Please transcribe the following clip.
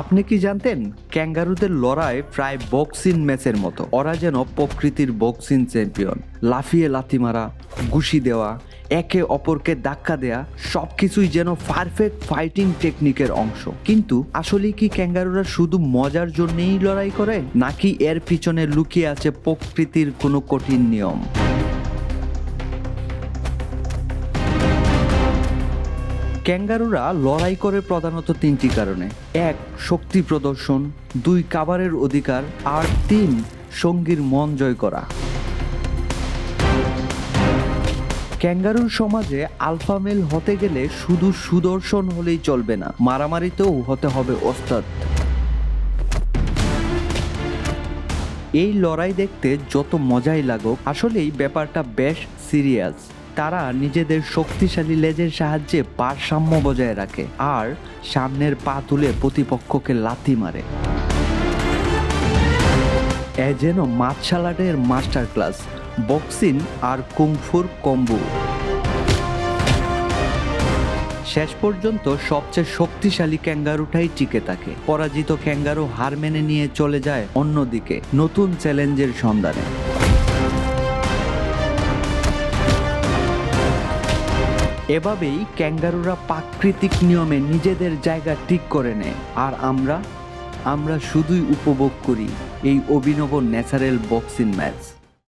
আপনি কি জানতেন, ক্যাঙ্গারুদের লড়াই প্রায় বক্সিং ম্যাচের মতো। ওরা যেন প্রকৃতির বক্সিং চ্যাম্পিয়ন। লাফিয়ে লাথি মারা, ঘুষি দেওয়া, একে অপরকে ধাক্কা দেয়া সব কিছুই যেন পারফেক্ট ফাইটিং টেকনিকের অংশ। কিন্তু আসলে কি ক্যাঙ্গারুরা শুধু মজার জন্যেই লড়াই করে, নাকি এর পিছনে লুকিয়ে আছে প্রকৃতির কোনো কঠিন নিয়ম? ক্যাঙ্গারুরা লড়াই করে প্রধানত তিনটি কারণে। এক, শক্তি প্রদর্শন, দুই, কাবারের অধিকার, আর তিন, সঙ্গীর মন জয় করা। ক্যাঙ্গারুর সমাজে আলফা মেল হতে গেলে শুধু সুদর্শন হলেই চলবে না, মারামারিতেও হতে হবে ওস্তাদ। এই লড়াই দেখতে যত মজাই লাগুক, আসলেই ব্যাপারটা বেশ সিরিয়াস। তারা নিজেদের শক্তিশালী লেজের সাহায্যে ভারসাম্য বজায় রাখে আর সামনের পা তুলে প্রতিপক্ষকে লাথি মারে। এ যেন মার্শাল আর্টের মাস্টার ক্লাস বক্সিং আর কুংফুর কম্বু। শেষ পর্যন্ত সবচেয়ে শক্তিশালী ক্যাঙ্গারুটাই টিকে থাকে। পরাজিত ক্যাঙ্গারু হার মেনে নিয়ে চলে যায় অন্যদিকে, নতুন চ্যালেঞ্জের সন্ধানে। এভাবেই ক্যাঙ্গারুরা প্রাকৃতিক নিয়মে নিজেদের জায়গা ঠিক করে নেয়। আর আমরা আমরা শুধুই উপভোগ করি এই অভিনব ন্যাচারাল বক্সিং ম্যাচ।